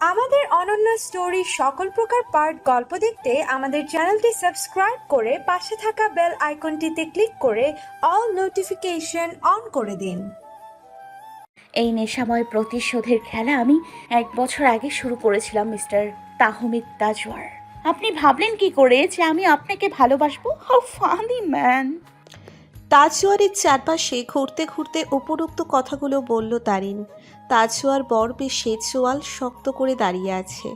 আমাদের অনন্য স্টোরি সকল প্রকার পার্ট গল্প দেখতে আমাদের চ্যানেলটি সাবস্ক্রাইব করে পাশে থাকা বেল আইকনটিতে ক্লিক করে অল নোটিফিকেশন অন করে দিন। এই নেশাময় প্রতিশোধের খেলা আমি এক বছর আগে শুরু করেছিলাম মিস্টার তাহমিদ তাজওয়ার। আপনি ভাবলেন কি করে যে আমি আপনাকে ভালোবাসবো? হাউ ফানি ম্যান তাজওয়ারের চারপাশে ঘুরতে ঘুরতে উপরোক্ত কথাগুলো বলল তারিন। তাজওয়ার বর বেশে চোয়াল শক্ত করে দাঁড়িয়ে আছে।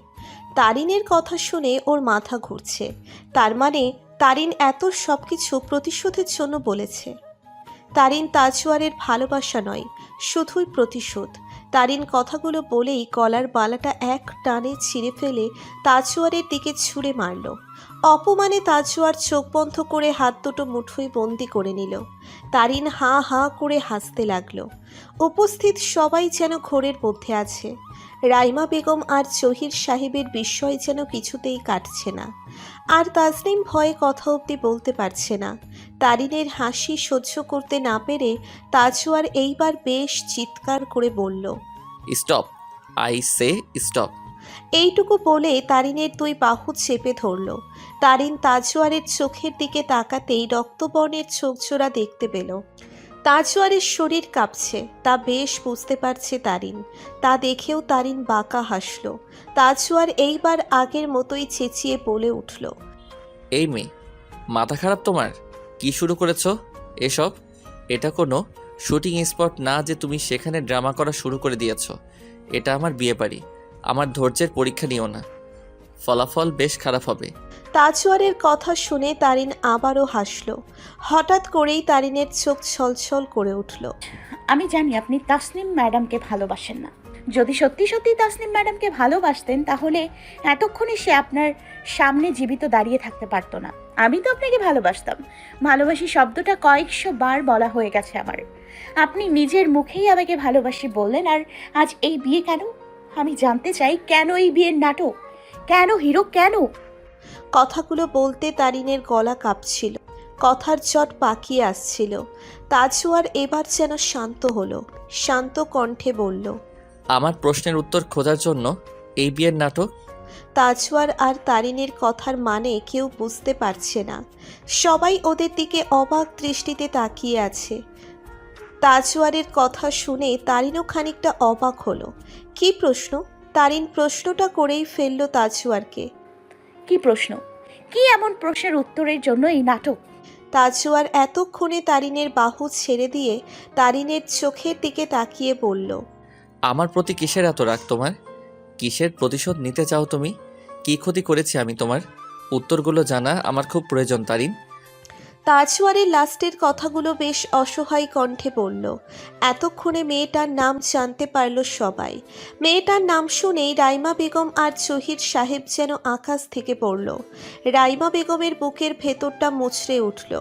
তারিনের কথা শুনে ওর মাথা ঘুরছে। তার মানে তারিন এত সব কিছু প্রতিশোধের জন্য বলেছে। তারিন তাজওয়ারের ভালোবাসা নয়, শুধুই প্রতিশোধ। তারিন কথাগুলো বলেই কলার বালাটা এক টানে ছিঁড়ে ফেলে তাজুয়ারের দিকে ছুঁড়ে মারল। অপমানে তাজুয়ার চোখ বন্ধ করে হাত দুটো মুঠোয় বন্দি করে নিল। তারিন হা হাঁ করে হাসতে লাগল। উপস্থিত সবাই যেন ঘোরের মধ্যে আছে। রাইমা বেগম আর জহির সাহেবের বিস্ময় যেন কিছুতেই কাটছে না। আর তাজনিম ভয়ে কথা অবধি বলতে পারছে না। তারিনের হাসি সহ্য করতে না পেরে তাজওয়ার এইবার বেশ চিৎকার করে বলল স্টপ আই সে স্টপ। এইটুকু বলে তারিনের দুই বাহু চেপে ধরল। তারিন তাজওয়ারের চোখের দিকে তাকাতেই রক্তবর্ণের চোখজোড়া দেখতে পেল। তাজওয়ারের শরীর কাঁপছে, তা বেশ বুঝতে পারছে তারিন। তা দেখেও তারিন বাঁকা হাসল। তাজওয়ার এইবার আগের মতোই চেঁচিয়ে বলে উঠল, এই মেয়ে, মাথা খারাপ তোমার? কি শুরু করেছ? এসব? এটা কোনো শুটিং স্পট না যে তুমি সেখানে ড্রামা করা শুরু করে দিয়েছ। এটা আমার বিয়ে বাড়ি। আমার ধৈর্যের পরীক্ষা নিও না। ফলাফল বেশ খারাপ হবে। তাজওয়ারের কথা শুনে তারিন আবারও হাসল। হঠাৎ করেই তারিনের চোখ ছলছল করে উঠল। আমি জানি আপনি তাসনিম ম্যাডামকে ভালোবাসেন না। যদি সত্যি সত্যি তাসনিম ম্যাডামকে ভালোবাসতেন তাহলে এতক্ষণে সে আপনার সামনে জীবিত দাঁড়িয়ে থাকতে পারতো না। আমি তো আপনাকে ভালোবাসতাম। ভালোবাসি শব্দটা কয়েকশো বার বলা হয়ে গেছে আমার। আপনি নিজের মুখেই আমাকে ভালোবাসি বললেন আর আজ এই বিয়ে কেন? আমি জানতে চাই কেন এই বিয়ের নাটক? কেন হিরো কেন? কথাগুলো বলতে তারিনের গলা কাঁপছিল। কথার চট পাকিয়ে আসছিল। তাজওয়ার এবার যেন শান্ত হলো। শান্ত কণ্ঠে বলল আমার প্রশ্নের উত্তর খোঁজার জন্য এই বিয়ের নাটক? তাজওয়ার আর তারিনের কথার মানে কেউ বুঝতে পারছে না। সবাই ওদের দিকে অবাক দৃষ্টিতে তাকিয়ে আছে। তাজওয়ারের কথা শুনে তারিনও খানিকটা অবাক হলো। কি প্রশ্ন? তারিন প্রশ্নটা করেই ফেলল তাজওয়ারকে। কি প্রশ্ন? কি এমন প্রশ্নের উত্তরের জন্য এই নাটক? তাজওয়ার এতক্ষণে তারিনের বাহু ছেড়ে দিয়ে তারিনের চোখের দিকে তাকিয়ে বলল আমার প্রতি কিসের এত রাগ তোমার? কিসের প্রতিশোধ নিতে চাও তুমি? কি ক্ষতি করেছি আমি তোমার? উত্তরগুলো জানা আমার খুব প্রয়োজন তারিন। তাজওয়ারের লাস্টের কথাগুলো বেশ অসহায় কণ্ঠে বলল। এতক্ষণে মেয়েটার নাম জানতে পারল সবাই। মেয়েটার নাম শুনেই রাইমা বেগম আর জহির সাহেব যেন আকাশ থেকে পড়ল। রাইমা বেগমের বুকের ভেতরটা মুচড়ে উঠল।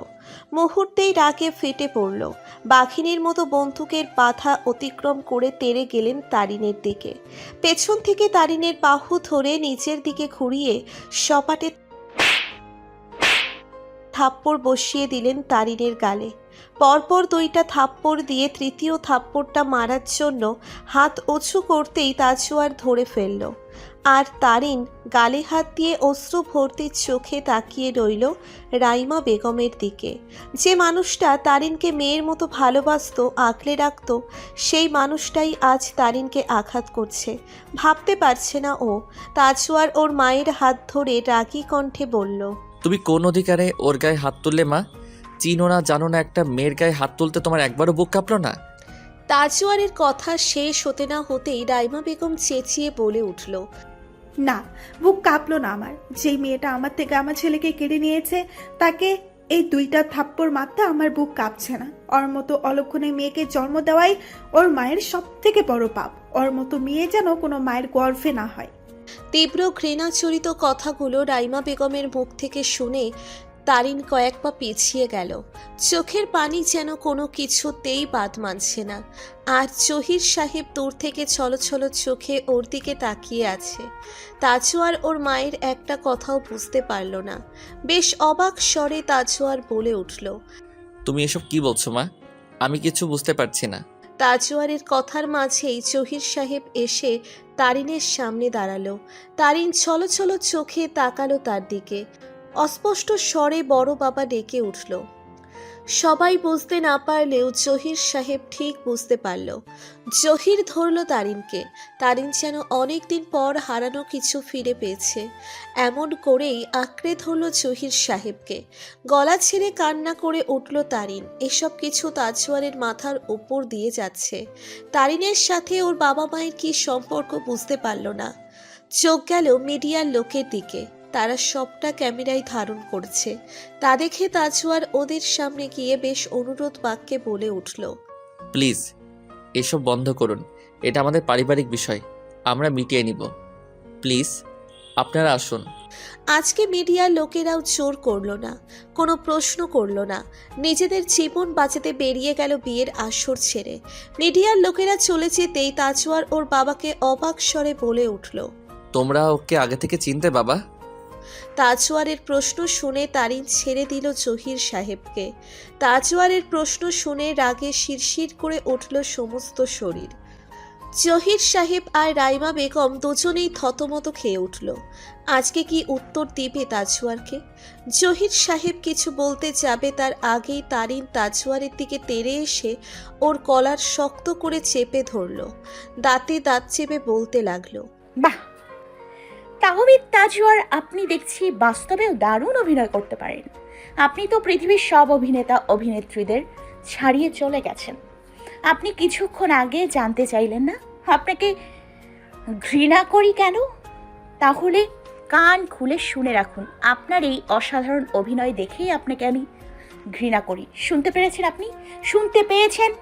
মুহূর্তেই রাগে ফেটে পড়ল। বাঘিনীর মতো বন্দুকের বাধা অতিক্রম করে তেড়ে গেলেন তারিনের দিকে। পেছন থেকে তারিনের বাহু ধরে নিচের দিকে ঘুরিয়ে সপাটে থাপ্পড় বসিয়ে দিলেন তারিনের গালে। পরপর দুইটা থাপ্পড় দিয়ে তৃতীয় থাপ্পড়টা মারার জন্য হাত উঁচু করতেই তাজুয়ার ধরে ফেলল। আর তারিন গালে হাত দিয়ে অশ্রু ভর্তি চোখে তাকিয়ে রইল রাইমা বেগমের দিকে। যে মানুষটা তারিনকে মেয়ের মতো ভালোবাসতো আগলে রাখত, সেই মানুষটাই আজ তারিনকে আঘাত করছে। ভাবতে পারছে না ও। তাজুয়ার ওর মায়ের হাত ধরে রাগী কণ্ঠে বলল তুমি কোন অধিকারে ওর গায়ে হাত তুললে মা? চিনো না জানো না একটা মেয়ের গায়ে হাত তুলতে তোমার একবারও বুক কাঁপলো না? তাজওয়ারের কথা শেষ হতে না হতেই রাইমা বেগম চেঁচিয়ে বলে উঠল না বুক কাঁপলো না আমার। যেই মেয়েটা আমার থেকে আমার ছেলেকে কেড়ে নিয়েছে তাকে এই দুইটা থাপ্পড় মারতে আমার বুক কাঁপছে না। ওর মতো অলক্ষণে মেয়েকে জন্ম দেওয়াই ওর মায়ের সব থেকে বড় পাপ। ওর মতো মেয়ে যেন কোনো মায়ের গর্ভে না হয়। তীব্র ঘৃণাচরিত কথাগুলো রাইমা বেগমের মুখ থেকে শুনে তারিন কয়েক পা পিছিয়ে গেল। চোখের পানি যেন কোনো কিছুতেই বাদ মানছে না। আর জহির সাহেব দূর থেকে ছলছল চোখে ওর দিকে তাকিয়ে আছে। তাজওয়ার ওর মায়ের একটা কথাও বুঝতে পারল না। বেশ অবাক স্বরে তাজওয়ার বলে উঠল, তুমি এসব কি বলছো মা? আমি কিছু বুঝতে পারছি না। তাজওয়ারের কথার মাঝেই চহির সাহেব এসে তারিনের সামনে দাঁড়াল। তারিন ছলো ছলো চোখে তাকালো তার দিকে। অস্পষ্ট স্বরে বড় বাবা ডেকে উঠল। সবাই বুঝতে না পারলেও জহির সাহেব ঠিক বুঝতে পারল। জহির ধরল তারিনকে। তারিন যেন অনেক দিন পর হারানো কিছু ফিরে পেয়েছে। এমন করেই আঁকড়ে ধরল জহির সাহেবকে। গলা ছেড়ে কান্না করে উঠল তারিন। এসব কিছু তাজওয়ারের মাথার ওপর দিয়ে যাচ্ছে। তারিনের সাথে ওর বাবা মায়ের কি সম্পর্ক বুঝতে পারল না। চোখ গেল মিডিয়ার লোকের দিকে। তারা সবটা ক্যামেরায় ধারণ করছে। তা দেখে তাজওয়ার ওদের সামনে গিয়ে বেশ অনুরোধ বাক্যে বলে উঠল প্লিজ এসব বন্ধ করুন। এটা আমাদের পারিবারিক বিষয়। আমরা মিটিয়ে নিব। প্লিজ আপনারা আসুন। আজকে মিডিয়ার লোকেরাও জোর করল না কোনো প্রশ্ন করল না। নিজেদের জীবন বাঁচাতে বেরিয়ে গেল বিয়ের আসর ছেড়ে। মিডিয়ার লোকেরা চলে যেতেই তাজওয়ার ওর বাবাকে অবাক স্বরে বলে উঠল তোমরা ওকে আগে থেকে চিনতে বাবা? তাজওয়ারের প্রশ্ন শুনে তারিন ছেড়ে দিল জহির সাহেবকে। তাজওয়ারের প্রশ্ন শুনে রাগে শিরশির করে উঠল সমস্ত শরীর। জহির সাহেব আর রাইমা বেগম দুজনেই থতমত খেয়ে উঠল। আজকে কি উত্তর দিবে তাজওয়ারকে? জহির সাহেব কিছু বলতে যাবে তার আগেই তারিন তাজওয়ারের দিকে তেড়ে এসে ওর কলার শক্ত করে চেপে ধরল। দাঁতে দাঁত চেপে বলতে লাগল, বাহ! তাহমিদ তাজওয়ার আপনি দেখছি বাস্তবেও দারুণ অভিনয় করতে পারেন। আপনি তো পৃথিবীর সব অভিনেতা, অভিনেত্রীদের ছাড়িয়ে চলে গেছেন। আপনি কিছুক্ষণ আগে জানতে চাইলেন না? আপনাকে ঘৃণা করি কেন? তাহলে কান খুলে শুনে রাখুন, আপনার এই অসাধারণ অভিনয় দেখেই আপনাকে আমি ঘৃণা করি। শুনতে পেরেছেন আপনি? শুনতে পেয়েছেন?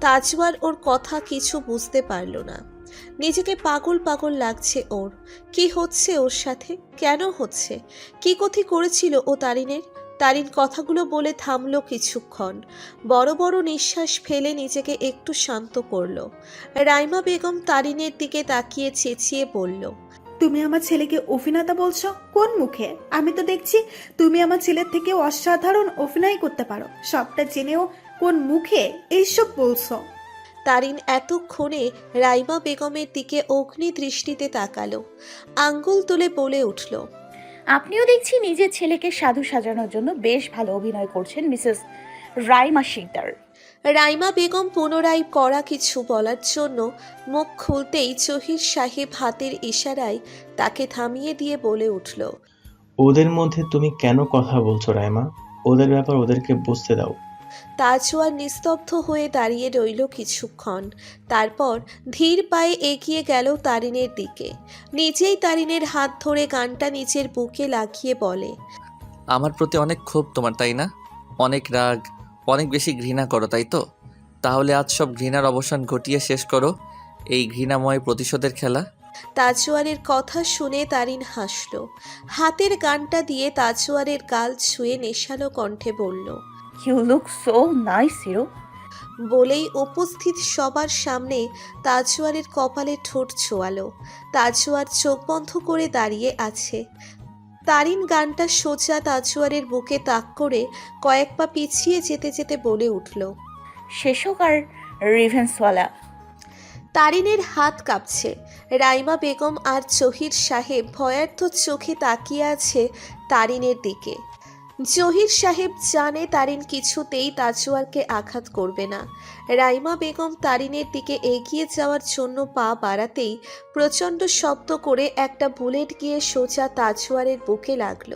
তাজওয়ার ওর কথা কিছু বুঝতে পারল না। নিজেকে পাগল পাগল লাগছে ওর। কি হচ্ছে ওর সাথে? কেন হচ্ছে? কি কথি করেছিল ও তারিনের তারিন কথাগুলো বলে থামলো কিছুক্ষণ। বড় বড় নিঃশ্বাস ফেলে নিজেকে একটু শান্ত করল। রাইমা বেগম তারিনের দিকে তাকিয়ে চেঁচিয়ে বলল, তুমি আমার ছেলেকে অভিনেতা বলছো? কোন মুখে? আমি তো দেখছি তুমি আমার ছেলের থেকে অসাধারণ অভিনয় করতে পারো। সবটা জেনেও কোন মুখে এইসব বলছো? তারিন এতক্ষণে রাইমা বেগমের দিকে অগ্নি দৃষ্টিতে তাকালো। আঙ্গুল তুলে বলে উঠল আপনিও দেখছি নিজের ছেলেকে সাধু সাজানোর জন্য বেশ ভালো অভিনয় করছেন মিসেস রাইমা শিকদার। রাইমা বেগম পুনরায় করা কিছু বলার জন্য মুখ খুলতেই চহির সাহেব হাতের ইশারায় তাকে থামিয়ে দিয়ে বলে উঠল ওদের মধ্যে তুমি কেন কথা বলছো রাইমা? ওদের ব্যাপার ওদেরকে বুঝতে দাও। তাজওয়ার নিস্তব্ধ হয়ে দাঁড়িয়ে রইল কিছুক্ষণ। তারপর ধীর পায়ে এগিয়ে গেল তারিনের দিকে। নিজেই তারিনের হাত ধরে গানটা নিচের বুকে লাগিয়ে বলে আমার প্রতি অনেক ক্ষোভ তোমার তাই না? অনেক রাগ অনেক বেশি ঘৃণা করো তাই তো? তাহলে আজ সব ঘৃণার অবসান ঘটিয়ে শেষ করো এই ঘৃণাময় প্রতিশোধের খেলা? তাজওয়ারের কথা শুনে তারিন হাসল। হাতের গানটা দিয়ে তাজওয়ারের গাল ছুঁয়ে নেশালো কণ্ঠে বলল you look so nice hero বলেই উপস্থিত সবার সামনে তাজওয়ারের কপালে ঠোঁট ছোয়ালো। তাজওয়ার চোখ বন্ধ করে দাঁড়িয়ে আছে। তারিন গানটা সোজা তাজওয়ারের বুকে তাক করে কয়েক পা পিছিয়ে যেতে যেতে বলে উঠল। শেষ হোক আর রিভেন্সওয়ালা। তারিনের হাত কাঁপছে। রাইমা বেগম আর চহির সাহেব ভয়ার্থ চোখে তাকিয়ে আছে তারিনের দিকে। জহির সাহেব জানে তারিন কিছুতেই তাজওয়ারকে আঘাত করবে না। রাইমা বেগম তারিনের দিকে এগিয়ে যাওয়ার জন্য পা বাড়াতেই প্রচণ্ড শব্দ করে একটা বুলেট গিয়ে সোজা তাজওয়ারের বুকে লাগল।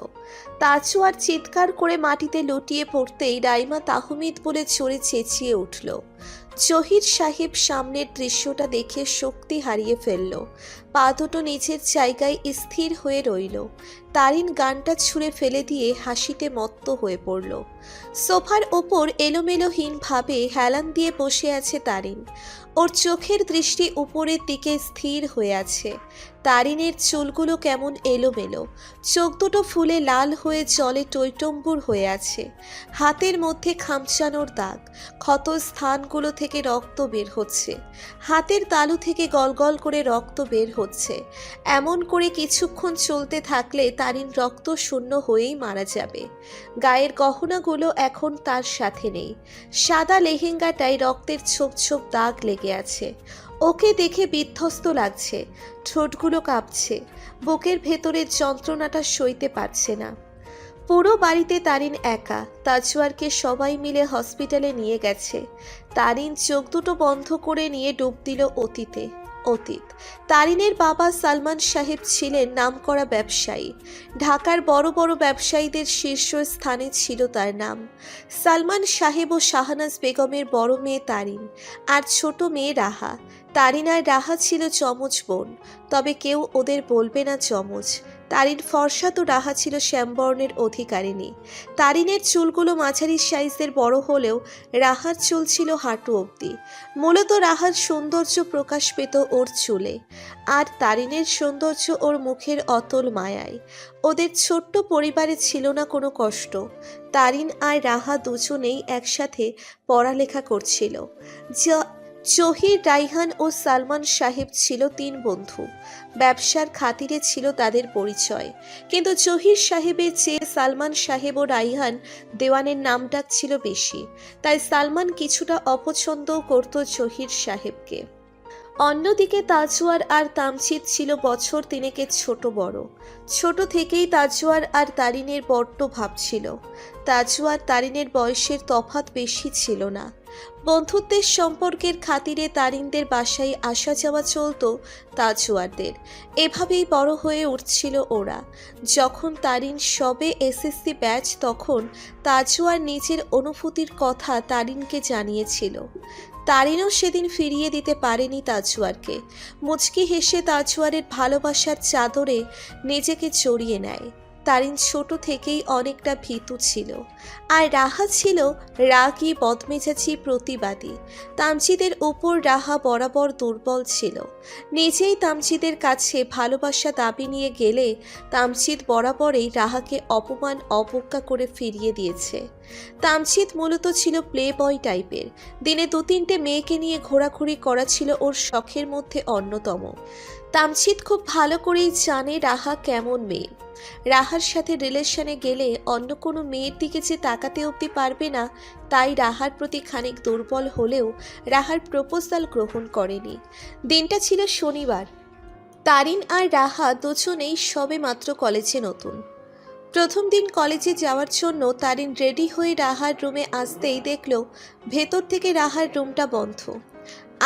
তাজওয়ার চিৎকার করে মাটিতে লুটিয়ে পড়তেই রাইমা তাহমিদ বলে চড়ে চেঁচিয়ে উঠল। জহির সাহেব সামনের দৃশ্যটা দেখে শক্তি হারিয়ে ফেলল। পা দুটো নিচের জায়গায় স্থির হয়ে রইল। তারিন গানটা ছুঁড়ে ফেলে দিয়ে হাসিতে মত্ত হয়ে পড়ল। সোফার ওপর এলোমেলোহীনভাবে হেলান দিয়ে বসে আছে তারিন। ওর চোখের দৃষ্টি উপরের দিকে স্থির হয়ে আছে। তারিনের চুলগুলো কেমন এলোমেলো। চোখ দুটো ফুলে লাল হয়ে জলে টৈটম্বুর হয়ে আছে। হাতের মধ্যে খামচানোর দাগ। ক্ষত স্থানগুলো থেকে রক্ত বের হচ্ছে। হাতের তালু থেকে গলগল করে রক্ত বের হচ্ছে। এমন করে কিছুক্ষণ চলতে থাকলে তারিন রক্ত শূন্য হয়েই মারা যাবে। গায়ের গহনাগুলো এখন তার সাথে নেই। সাদা লেহেঙ্গাটায় রক্তের ছোপ ছোপ দাগ লেগে আছে। ওকে দেখে বিধ্বস্ত লাগছে। ঠোঁটগুলো কাঁপছে। বুকের ভেতরের যন্ত্রণাটা সইতে পারছে না। পুরো বাড়িতে তারিন একা। তাজওয়ারকে সবাই মিলে হসপিটালে নিয়ে গেছে। তারিন চোখ দুটো বন্ধ করে নিয়ে ডুব দিল অতীতে। অতীত। তারিনের বাবা সালমান সাহেব ছিলেন নামকরা ব্যবসায়ী। ঢাকার বড় বড় ব্যবসায়ীদের শীর্ষ স্থানে ছিল তার নাম। সালমান সাহেব ও শাহনাজ বেগমের বড় মেয়ে তারিন আর ছোট মেয়ে রাহা। তারিন আর রাহা ছিল চমচ বোন, তবে কেউ ওদের বলবে না চমচ তারিন ফর্সা তো রাহা ছিল শ্যামবর্ণের অধিকারিণী। তারিনের চুলগুলো মাঝারি সাইজের বড় হলেও রাহার চুল ছিল হাঁটু অবধি। মূলত রাহার সৌন্দর্য প্রকাশ পেত ওর চুলে, আর তারিনের সৌন্দর্য ওর মুখের অতল মায়ায়। ওদের ছোট্ট পরিবারে ছিল না কোনো কষ্ট। তারিন আর রাহা দুজনেই একসাথে পড়ালেখা করছিল। জ- জহির, রাইহান ও সালমান সাহেব ছিল তিন বন্ধু। ব্যবসার খাতিরে ছিল তাদের পরিচয়। কিন্তু জহির সাহেবের চেয়ে সালমান সাহেব ও রাইহান দেওয়ানের নামটা ছিল বেশি। তাই সালমান কিছুটা অপছন্দও করত জহির সাহেবকে। অন্যদিকে তাজওয়ার আর তামচিদ ছিল বছর তিনেকের ছোট বড়। ছোট থেকেই তাজওয়ার আর তারিনের বড্ড ভাব ছিল। তাজওয়ার তারিনের বয়সের তফাত বেশি ছিল না। বন্ধুত্বের সম্পর্কের খাতিরে তারিনদের বাসায় আসা যাওয়া চলতো তাজওয়ারদের। এভাবেই বড় হয়ে উঠছিল ওরা। যখন তারিন সবে এসএসসি ব্যাচ, তখন তাজওয়ার নিজের অনুভূতির কথা তারিনকে জানিয়েছিল। তারিনও সেদিন ফিরিয়ে দিতে পারেনি তাজওয়ারকে। মুচকি হেসে তাজওয়ারের ভালোবাসার চাদরে নিজেকে জড়িয়ে নেয়। তারিন ছোট থেকেই অনেকটা ভীতু ছিল। আর রাহা ছিল রাগী, বদমেজাজি, প্রতিবাদী। তামচিদের উপর রাহা বরাবর দুর্বল ছিল। নিজেই তামচিদের কাছে ভালোবাসা দাবি নিয়ে গেলে তামচিদ বরাবরই রাহাকে অপমান, অবজ্ঞা করে ফিরিয়ে দিয়েছে। তামচিদ মূলত ছিল প্লে বয় টাইপের দিনে দু তিনটে মেয়েকে নিয়ে ঘোরাঘুরি করা ছিল ওর শখের মধ্যে অন্যতম। তামজিদ খুব ভালো করেই জানে রাহা কেমন মেয়ে। রাহার সাথে রিলেশনে গেলে অন্য কোনো মেয়ের দিকে যে তাকাতে অবধি পারবে না, তাই রাহার প্রতি খানিক দুর্বল হলেও রাহার প্রপোজাল গ্রহণ করেনি। দিনটা ছিল শনিবার। তারিন আর রাহা দুজনেই সবে মাত্র কলেজে নতুন। প্রথম দিন কলেজে যাওয়ার জন্য তারিন রেডি হয়ে রাহার রুমে আসতেই দেখল ভেতর থেকে রাহার রুমটা বন্ধ।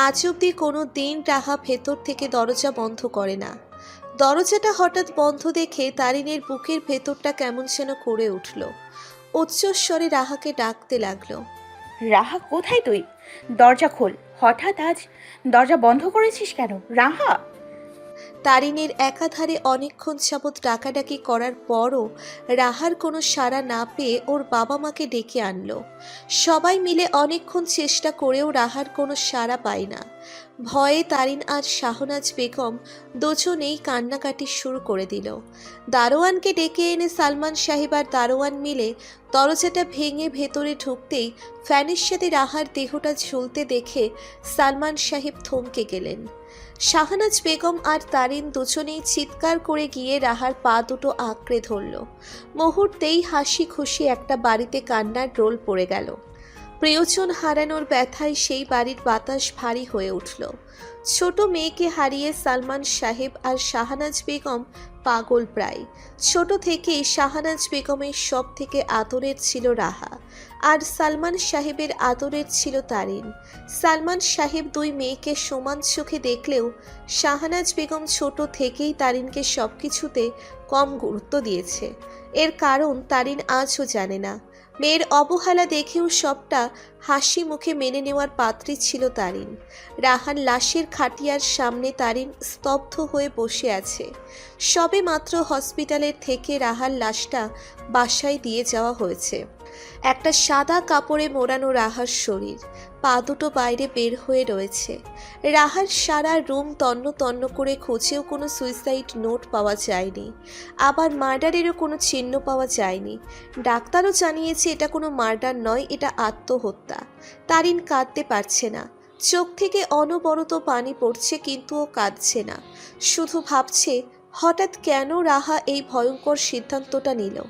আজ অব্দি কোনো দিন রাহা ভেতর থেকে দরজা বন্ধ করে না। দরজাটা হঠাৎ বন্ধ দেখে তারিনের বুকের ভেতরটা কেমন যেন করে উঠল। উচ্চস্বরে রাহাকে ডাকতে লাগল। রাহা, কোথায় তুই? দরজা খোল। হঠাৎ আজ দরজা বন্ধ করেছিস কেন? রাহা! তারিনের একাধারে অনেকক্ষণ যাবৎ ডাকাডাকি করার পরও রাহার কোনো সাড়া না পেয়ে ওর বাবা মাকে ডেকে আনলো। সবাই মিলে অনেকক্ষণ চেষ্টা করেও রাহার কোনো সাড়া পায় না। ভয়ে তারিন আর শাহনাজ বেগম দুজনেই কান্নাকাটি শুরু করে দিল। দারোয়ানকে ডেকে এনে সালমান সাহেব আর দারোয়ান মিলে দরজাটা ভেঙে ভেতরে ঢুকতেই ফ্যানের সাথে রাহার দেহটা ঝুলতে দেখে সালমান সাহেব থমকে গেলেন। শাহনাজ বেগম আর তারিন দুজনেই চিৎকার করে গিয়ে রাহার পা দুটো আঁকড়ে ধরল। মুহূর্তেই হাসি খুশি একটা বাড়িতে কান্নার রোল পড়ে গেল। প্রিয়জন হারানোর ব্যথায় সেই বাড়ির বাতাস ভারী হয়ে উঠল। ছোট মেয়েকে হারিয়ে সালমান সাহেব আর শাহানাজ বেগম পাগল প্রায়। ছোট থেকেই শাহানাজ বেগমের সব থেকে আদরের ছিল রাহা। আর সালমান সাহেবের আদরের ছিল তারিন। সালমান সাহেব দুই মেয়েকে সমান চোখে দেখলেও শাহনাজ বেগম ছোট থেকেই তারিনকে সব কিছুতে কম গুরুত্ব দিয়েছে। এর কারণ তারিন আজও জানে না। মেয়ের অবহেলা দেখেও সবটা হাসি মুখে মেনে নেওয়ার পাত্রী ছিল তারিন। রাহান লাশের খাটিয়ার সামনে তারিন স্তব্ধ হয়ে বসে আছে। সবে মাত্র হসপিটালের থেকে রাহার লাশটা বাসায় দিয়ে যাওয়া হয়েছে। একটা সাদা কাপড়ে মোড়ানো রাহার শরীর। পা দুটো বাইরে বের হয়ে রয়েছে। রাহার সারা রুম তন্ন তন্ন করে খুঁজেও কোনো সুইসাইড নোট পাওয়া যায়নি। আবার মার্ডারেরও কোনো চিহ্ন পাওয়া যায়নি। ডাক্তারও জানিয়েছে এটা কোনো মার্ডার নয়, এটা আত্মহত্যা। তারিন কাঁদতে পারছে না। চোখ থেকে অনবরত পানি পড়ছে কিন্তু ও কাঁদছে না। শুধু ভাবছে, হঠাৎ কেন রাহা এই ভয়ঙ্কর সিদ্ধান্তটা নিল?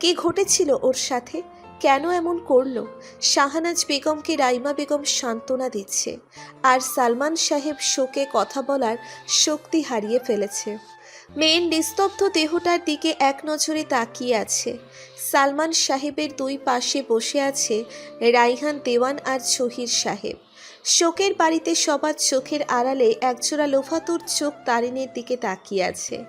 কি ঘটেছিল ওর সাথে? কেন এমন করল? শাহানাজ বেগমকে রাইমা বেগম সান্ত্বনা দিচ্ছে আর সালমান সাহেব শোকে কথা বলার শক্তি হারিয়ে ফেলেছে। মেন নিস্তব্ধ দেহটার দিকে এক নজরে তাকিয়ে আছে। সালমান সাহেবের দুই পাশে বসে আছে রাইহান দেওয়ান আর শহীর সাহেব। শোকের বাড়িতে সবার চোখের আড়ালে একজোড়া লোফাতুর চোখ তারিণের দিকে তাকিয়ে আছে।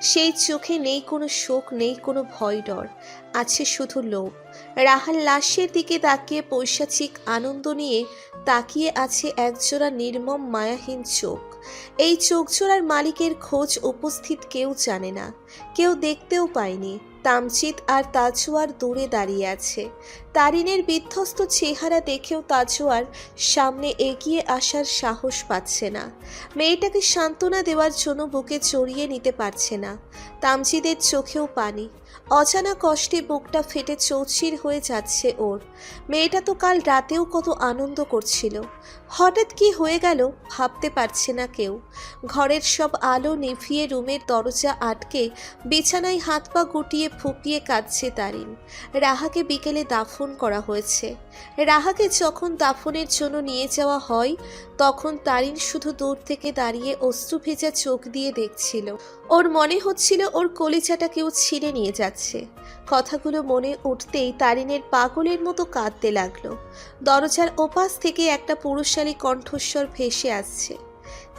সেই চোখে নেই কোনো শোক, নেই কোনো ভয় ডর, আছে শুধু লোভ। রাহাল লাশের দিকে তাকিয়ে পৈশাচিক আনন্দ নিয়ে তাকিয়ে আছে একজোড়া নির্মম, মায়াহীন চোখ। এই চোখজোড়ার মালিকের খোঁজ উপস্থিত কেউ জানে না। কেউ দেখতেও পায়নি। তামচিত আর তাজুয়ার দূরে দাঁড়িয়ে আছে। তারিনের বিধ্বস্ত চেহারা দেখেও তাজুয়ার সামনে এগিয়ে আসার সাহস পাচ্ছে না। মেয়েটাকে সান্ত্বনা দেওয়ার জন্য বুকে চড়িয়ে নিতে পারছে না। তামচিদের চোখেও পানি। অজানা কষ্টে বুকটা ফেটে চৌচির হয়ে যাচ্ছে ওর। মেয়েটা তো কাল রাতেও কত আনন্দ করছিল। হঠাৎ কি হয়ে গেল ভাবতে পারছে না কেউ। ঘরের সব আলো নিভিয়ে রুমের দরজা আটকে বিছানায় হাত পা গুটিয়ে ফুপিয়ে কাঁদছে তারিন। রাহাকে বিকেলে দাফন করা হয়েছে। রাহাকে যখন দাফনের জন্য নিয়ে যাওয়া হয়, তখন তারিন শুধু দূর থেকে দাঁড়িয়ে অশ্রু ভেজা চোখ দিয়ে দেখছিল। ওর মনে হচ্ছিল ওর কলিজাটা কেউ ছিঁড়ে নিয়ে যাচ্ছে। কথাগুলো মনে উঠতেই তারিনের পাগলের মতো কাঁদতে লাগল। দরজার ওপাশ থেকে একটা পুরুষালী কণ্ঠস্বর ভেসে আসছে।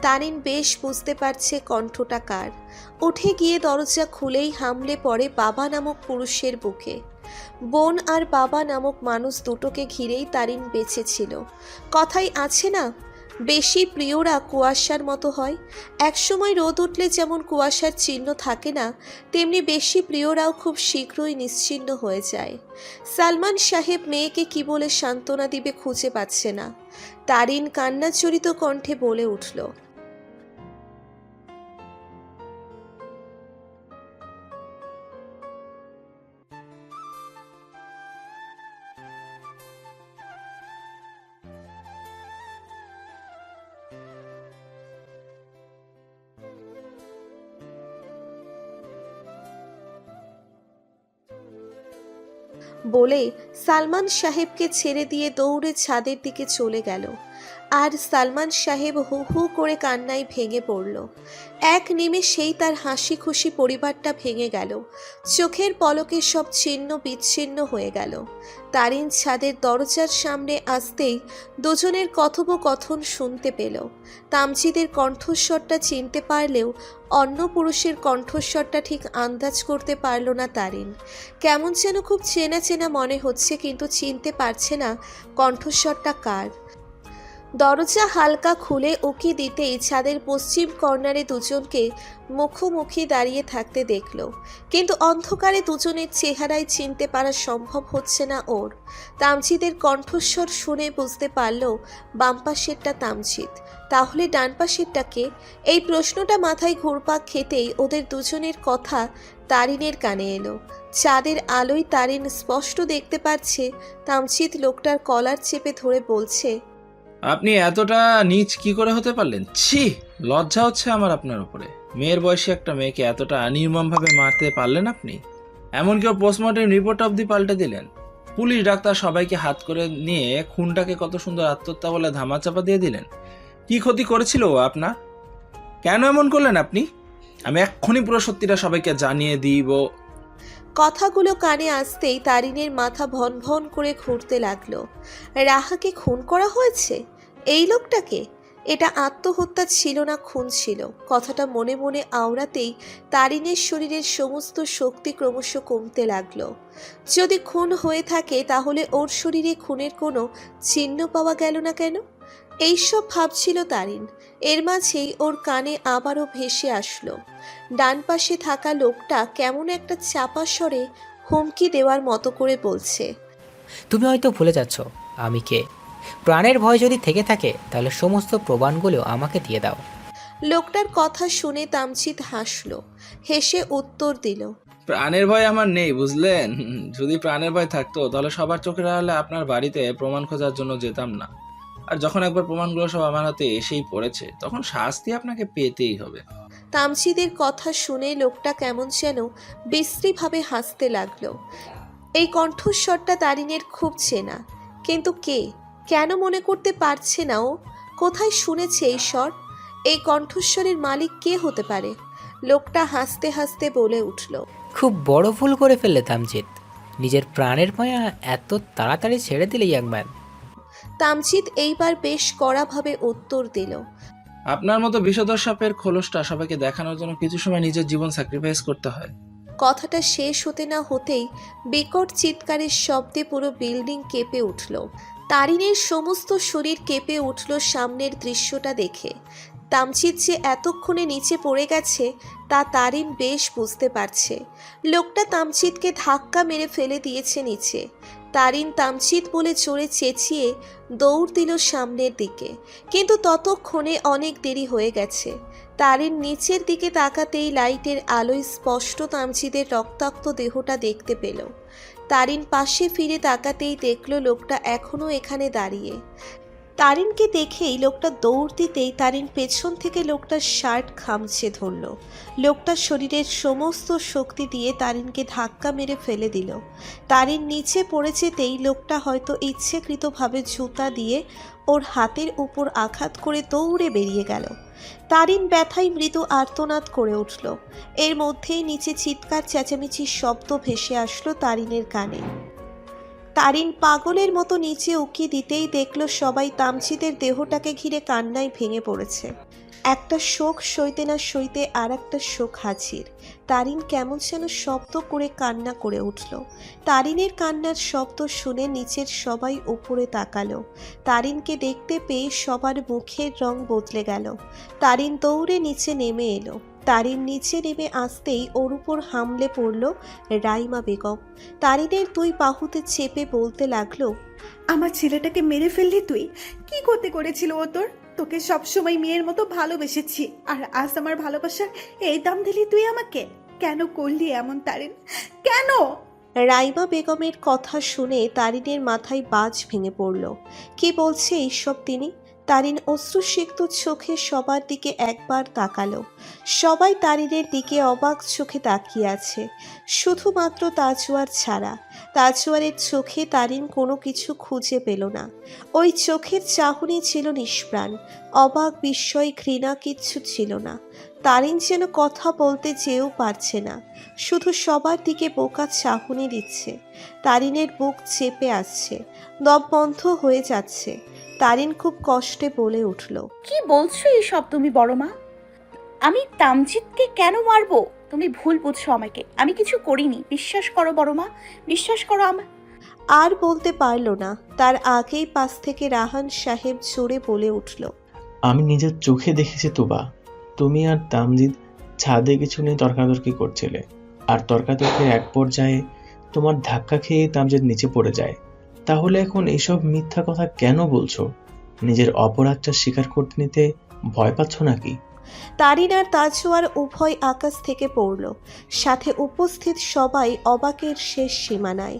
তারিন বেশ বুঝতে পারছে কণ্ঠটা কার। উঠে গিয়ে দরজা খুলেই হামলে পড়ে বাবা নামক পুরুষের বুকে। বোন আর বাবা নামক মানুষ দুটোকে ঘিরেই তারিন বেঁচে ছিল। কথাই আছে না? বেশি প্রিয়রা কুয়াশার মতো হয়। একসময় রোদ উঠলে যেমন কুয়াশার চিহ্ন থাকে না, তেমনি বেশি প্রিয়রাও খুব শীঘ্রই নিশ্চিহ্ন হয়ে যায়। সালমান সাহেব মেয়েকে কি বলে সান্ত্বনা দিবে খুঁজে পাচ্ছে না। তারিন কান্নাচরিত কণ্ঠে বলে উঠল বলে সালমান সাহেবকে ছেড়ে দিয়ে দৌড়ে ছাদের দিকে চলে গেল। আর সালমান সাহেব হু হু করে কান্নায় ভেঙে পড়ল। এক নিমেষেই তার হাসি খুশি পরিবারটা ভেঙে গেল। চোখের পলকে সব ছিন্ন বিচ্ছিন্ন হয়ে গেল। তারিন ছাদের দরজার সামনে আসতেই দুজনের কথোপকথন শুনতে পেল। তামজিদের কণ্ঠস্বরটা চিনতে পারলেও অন্য পুরুষের কণ্ঠস্বরটা ঠিক আন্দাজ করতে পারল না তারিন। কেমন যেন খুব চেনা চেনা মনে হচ্ছে কিন্তু চিনতে পারছে না কণ্ঠস্বরটা কার। দরজা হালকা খুলে উকি দিতেই ছাদের পশ্চিম কর্নারে দুজনকে মুখোমুখি দাঁড়িয়ে থাকতে দেখল। কিন্তু অন্ধকারে দুজনের চেহারায় চিনতে পারা সম্ভব হচ্ছে না ওর। তামজিদের কণ্ঠস্বর শুনে বুঝতে পারল, বাম পাশেরটা তামজিদ। তাহলে ডান পাশেরটাকে এই প্রশ্নটা মাথায় ঘুরপাক খেতেই ওদের দুজনের কথা তারিনের কানে এলো। চাঁদের আলোয় তারিন স্পষ্ট দেখতে পাচ্ছে তামজিদ লোকটার কলার চেপে ধরে বলছে আপনি এতটা নিচ কি করে হতে পারলেন? ছি, লজ্জা হচ্ছে আমার আপনার উপরে। মেয়ের বয়সী একটা মেয়েকে এতটা নির্মমভাবে মারতে পারলেন আপনি? এমনকি ও পোস্টমর্টম রিপোর্ট অবধি পাল্টে দিলেন? পুলিশ ডাক্তার সবাইকে হাত করে নিয়ে খুনটাকে কত সুন্দর আত্মহত্যা বলে ধামাচাপা দিয়ে দিলেন? কি ক্ষতি করেছিল ও আপনার? কেন এমন করলেন আপনি? আমি এক্ষুনি পুরো সত্যিটা সবাইকে জানিয়ে দিব। কথাগুলো কানে আসতেই তারিনের মাথা ভন ভন করে ঘুরতে লাগল। রাহাকে খুন করা হয়েছে? এই লোকটাকে? এটা আত্মহত্যা ছিল না, খুন ছিল। কথাটা মনে মনে আওড়াতেই তারিনের শরীরের সমস্ত শক্তি ক্রমশ কমতে লাগল। যদি খুন হয়ে থাকে, তাহলে ওর শরীরে খুনের কোনো চিহ্ন পাওয়া গেল না কেন? এইসব ভাবছিল তারিন এর মাঝেই ওর কানে আবারও ভেসে আসলো। ডান পাশে থাকা লোকটা কেমন একটা চাপা স্বরে হুমকি দেওয়ার মতো করে বলছে, তুমি হয়তো ভুলে যাচ্ছ, আমি কে? প্রাণের ভয় যদি থেকে থাকে তাহলে সমস্ত প্রমাণগুলো আমাকে দিয়ে দাও। লোকটার কথা শুনে তামচিত হাসলো। হেসে উত্তর দিল প্রাণের ভয় আমার নেই বুঝলেন? যদি প্রাণের ভয় থাকতো তাহলে সবার চোখের আড়ালে আপনার বাড়িতে প্রমাণ খোঁজার জন্য যেতাম না। আর যখন একবার প্রমাণগুলো সব আমার হাতে এসেই পড়েছে তখন শাস্তি আপনাকে পেতেই হবে। তামজিদের কথা শুনে লোকটা কেমন যেন বিশ্রীভাবে হাসতে লাগল। এই কণ্ঠস্বরটা তারিনের খুব চেনা কিন্তু কে? কেন মনে করতে পারছে না ও? কোথায় শুনেছে এই স্বর এই কণ্ঠস্বরের মালিক কে হতে পারে? লোকটা হাসতে হাসতে বলে উঠল। খুব বড় ভুল করে ফেললে তামজিৎ নিজের প্রাণের মায়া এত তাড়াতাড়ি ছেড়ে দিলে ইয়াংম্যান তামজিদ এইবার বেশ কড়াভাবে উত্তর দিল। আপনার মতো বিষধর সাপের খোলসটা সবাইকে দেখানোর জন্য কিছু সময় নিজের জীবন স্যাক্রিফাইস করতে হয়। কথাটা শেষ হতে না হতেই বিকট চিৎকারের শব্দে পুরো বিল্ডিং কেঁপে উঠল। তারিনের সমস্ত শরীর কেঁপে উঠল সামনের দৃশ্যটা দেখে। তামচিত যে এতক্ষণে নিচে পড়ে গেছে, তা তারিন বেশ বুঝতে পারছে। লোকটা তামচিতকে ধাক্কা মেরে ফেলে দিয়েছে নিচে। তারিন তামচিত বলে জোরে চেঁচিয়ে দৌড় দিল সামনের দিকে। কিন্তু ততক্ষণে অনেক দেরি হয়ে গেছে। তারিন নিচের দিকে তাকাতেই লাইটের আলোয় স্পষ্ট তামচিদের রক্তাক্ত দেহটা দেখতে পেল। তারিন পাশে ফিরে তাকাতেই দেখল লোকটা এখনও এখানে দাঁড়িয়ে। তারিনকে দেখেই লোকটা দৌড় দিতেই তারিন পেছন থেকে লোকটার শার্ট খামছে ধরল। লোকটার শরীরের সমস্ত শক্তি দিয়ে তারিনকে ধাক্কা মেরে ফেলে দিল। তারিন নিচে পড়ে যেতেই লোকটা হয়তো ইচ্ছেকৃতভাবে জুতা দিয়ে ওর হাতের উপর আঘাত করে দৌড়ে বেরিয়ে গেল। তারিন ব্যথায় মৃদু আর্তনাদ করে উঠল। এর মধ্যেই নিচে চিৎকার, চেঁচামেচির শব্দ ভেসে আসলো তারিনের কানে। তারিন পাগলের মতো নিচে উকি দিতেই দেখল সবাই তামচিদের দেহটাকে ঘিরে কান্নায় ভেঙে পড়েছে। একটা শোক সইতে না সইতে আর একটা শোক হাজির। তারিন কেমন যেন শব্দ করে কান্না করে উঠল। তারিনের কান্নার শব্দ শুনে নিচের সবাই উপরে তাকালো। তারিনকে দেখতে পেয়ে সবার মুখের রং বদলে গেল। তারিন দৌড়ে নিচে নেমে এলো। তারিন নিচে নেমে আসতেই ওর উপর হামলে পড়ল রাইমা বেগম। তারিনের দুই বাহুতে চেপে বলতে লাগল আমার ছেলেটাকে মেরে ফেললি তুই? কি করতে করেছিল ও তোর? তোকে সবসময় মেয়ের মতো ভালোবেসেছি আর আজ আমার ভালোবাসার এই দাম দিলি তুই আমাকে? কেন করলি এমন তারিন? কেন? রাইমা বেগমের কথা শুনে তারিনের মাথায় বাজ ভেঙে পড়ল। কি বলছে এইসব তিনি? তারিন অশ্রুসিক্ত চোখে সবার দিকে একবার তাকালো। সবাই তারিনের দিকে অবাক চোখে তাকিয়ে আছে। শুধুমাত্র তাজুয়ার ছাড়া। তাজুয়ারের চোখে তারিন কোনো কিছু খুঁজে পেল না। ওই চোখের চাহনি ছিল নিষ্প্রাণ। অবাক বিস্ময়, ঘৃণা কিচ্ছু ছিল না। তারিন যেন কথা বলতে চেয়েও পারছে না। শুধু সবার দিকে বোকা চাহনি দিচ্ছে। তারিনের বুক চেপে আসছে। দম বন্ধ হয়ে যাচ্ছে। তারিন খুব কষ্টে বলে উঠল কি বলছো এইসব তুমি বড় মা? আমি তামজিৎকে কেন মারবো? তুমি ভুল বুঝছ আমাকে। আমি কিছু করিনি। বিশ্বাস করো বড় মা বিশ্বাস করো আমার। আর বলতে পারল না। তার আগেই পাশ থেকে রাহান সাহেব জোরে বলে উঠল আমি নিজের চোখে দেখেছি তোবা। তুমি আর তামজিদ ছাদে কিছু নিয়ে তর্কাতর্কি করছিলে। আর তর্কাতর্কির এক পর্যায়ে তোমার ধাক্কা খেয়ে তামজিদ নিচে পড়ে যায়। তাহলে এখন এসব মিথ্যা কথা কেন বলছো? নিজের অপরাধটা স্বীকার করতে নিতে ভয় পাচ্ছ নাকি? তারিন আর তাজুয়ার উভয় আকাশ থেকে পড়ল। সাথে উপস্থিত সবাই অবাকের শেষ সীমানায়।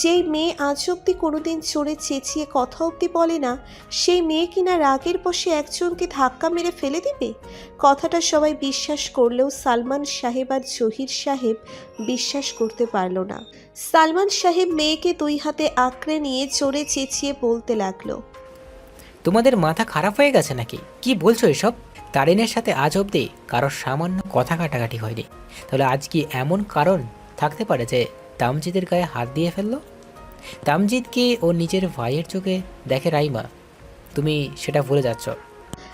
যেই মেয়ে আজ অব্দি কোনোদিন চড়ে চেঁচিয়ে কথা অব্দি বলে না, সেই মেয়ে কিনা রাগের বসে একজনকে ধাক্কা মেরে ফেলে দিবে? কথাটা সবাই বিশ্বাস করলেও সালমান সাহেব আর জহির সাহেব বিশ্বাস করতে পারল না। সালমান সাহেব মেয়েকে দুই হাতে আঁকড়ে নিয়ে চড়ে চেঁচিয়ে বলতে লাগল, তোমাদের মাথা খারাপ হয়ে গেছে নাকি? কি বলছো এসব? তারিনের সাথে আজ অবধি কারোর সামান্য কথা কাটাকাটি হয়নি। তাহলে আজ কি এমন কারণ থাকতে পারে যে তামজিদের গায়ে হাত দিয়ে ফেলল? তামজিদকে ও নিজের ভাইয়ের চোখে দেখে রাইমা? তুমি সেটা ভুলে যাচ্ছ।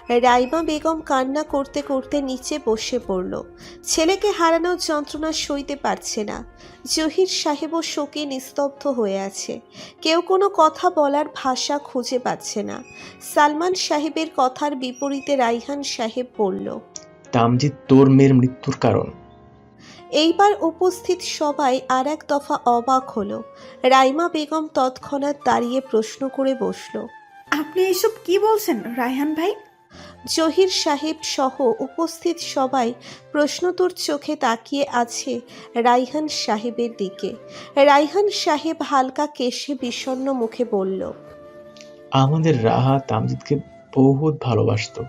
রাইমা বেগম কান্না করতে করতে নিচে বসে পড়ল। ছেলেকে হারানোর যন্ত্রণা সইতে পারছে না। জহির সাহেবও শোকে নিস্তব্ধ হয়ে আছে। কেউ কোনো কথা বলার ভাষা খুঁজে পাচ্ছে না। সালমান সাহেবের কথার বিপরীতে রাইহান সাহেব বলল তামজিদ তোর মেয়ের মৃত্যুর কারণ? এইবার উপস্থিত সবাই আর এক দফা অবাক হলো। রাইমা বেগম তৎক্ষণাৎ দাঁড়িয়ে প্রশ্ন করে বসল আপনি এসব কি বলছেন রায়হান ভাই? জহির সাহেব সহ উপস্থিত সবাই প্রশ্নতুর চোখে তাকিয়ে আছে রাইহান সাহেবের দিকে। রাইহান সাহেব হালকা কেশে বিষণ্ণ মুখে বলল আমাদের রাহা তামজিদকে বহুত ভালোবাসতো।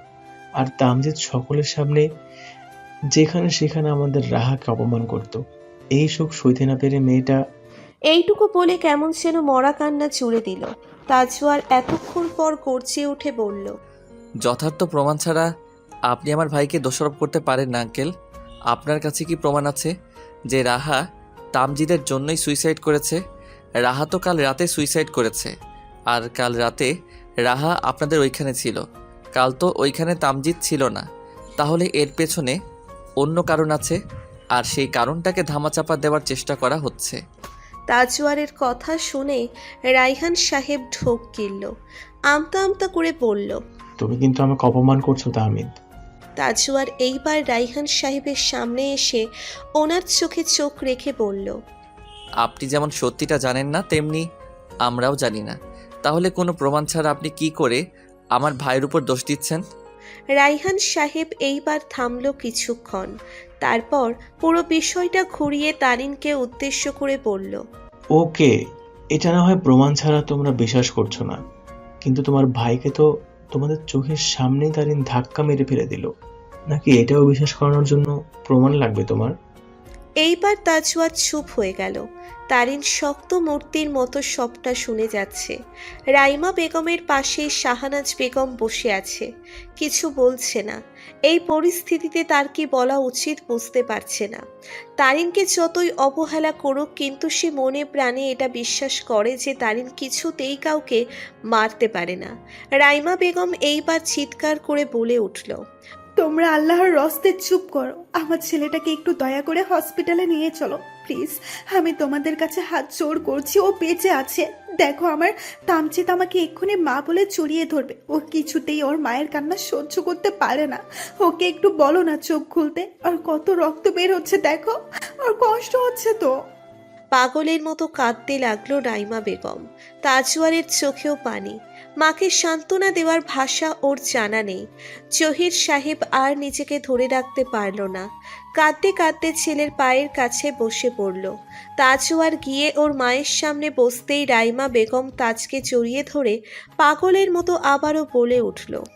আর তামজিদ সকলের সামনে যেখানে সেখানে আমাদের রাহাকে অপমান করত। এই শোক সইতে না পেরে মেয়েটা এইটুকু বলে কেমন যেন মরা কান্না চুড়ে দিল। তাজওয়ার এতক্ষণ পর গর্জে উঠে বলল যথার্থ প্রমাণ ছাড়া আপনি আমার ভাইকে দোষারোপ করতে পারেন না, আঙ্কেল। আপনার কাছে কি প্রমাণ আছে যে রাহা তামজিদের জন্যই সুইসাইড করেছে? রাহা তো কাল রাতে সুইসাইড করেছে। আর কাল রাতে রাহা আপনাদের ওইখানে ছিল। কাল তো ওইখানে তামজিদ ছিল না। তাহলে এর পেছনে অন্য কারণ আছে, আর সেই কারণটাকে ধামাচাপা দেওয়ার চেষ্টা করা হচ্ছে। তাজওয়ারের কথা শুনে রাইহান সাহেব ঢোক গিলল। আমতা আমতা করে বলল তুমি কিন্তু আমাকে অপমান করছ তাহমিদ তাজওয়ার এইবার রাইহান সাহেবের সামনে এসে ওনার চোখে চোখ রেখে বলল আপনি যেমন সত্যিটা জানেন না তেমনি আমরাও জানি না। তাহলে কোনো প্রমাণ ছাড়া আপনি কি করে আমার ভাইয়ের উপর দোষ দিচ্ছেন? রাইহান সাহেব এইবার থামল কিছুক্ষণ। তারপর পুরো বিষয়টা ঘুরিয়ে তারিনকে উদ্দেশ্য করে বলল ওকে এটা না হয় প্রমাণ ছাড়া তোমরা বিশ্বাস করছ না। কিন্তু তোমার ভাইকে তো তোমাদের চোখের সামনেই তারিন ধাক্কা মেরে ফেলে দিল। নাকি এটাও বিশ্বাস করানোর জন্য প্রমাণ লাগবে তোমার? এইবার তাজওয়ার চুপ হয়ে গেল। তারিন শক্ত মূর্তির মতো সবটা শুনে যাচ্ছে। রাইমা বেগমের পাশেই শাহানাজ বেগম বসে আছে। কিছু বলছে না। এই পরিস্থিতিতে তার কি বলা উচিত বুঝতে পারছে না। তারিনকে যতই অবহেলা করুক, কিন্তু সে মনে প্রাণে এটা বিশ্বাস করে যে তারিন কিছুতেই কাউকে মারতে পারে না। রাইমা বেগম এইবার চিৎকার করে বলে উঠল তোমরা আল্লাহর রস্তে চুপ করো। আমার ছেলেটাকে একটু দয়া করে হসপিটালে নিয়ে চলো, প্লিজ। আমি তোমাদের কাছে হাত জোর করছি, ও বেঁচে আছে। দেখো আমার তামচিত আমাকে এক্ষুনি মা বলে চড়িয়ে ধরবে। ও কিছুতেই ওর মায়ের কান্না সহ্য করতে পারে না। ওকে একটু বলো না চোখ খুলতে, আর কত রক্ত বের হচ্ছে দেখো। আর কষ্ট হচ্ছে তো। পাগলের মতো কাঁদতে লাগল রাইমা বেগম। তাজওয়ারের চোখেও পানি। মাকে সান্ত্বনা দেওয়ার ভাষা ওর জানা নেই। জহির সাহেব আর নিজেকে ধরে রাখতে পারল না। কাঁদতে কাঁদতে ছেলের পায়ের কাছে বসে পড়ল। তাজওয়ার গিয়ে ওর মায়ের সামনে বসতেই রাইমা বেগম তাজকে জড়িয়ে ধরে পাগলের মতো আবারও বলে উঠল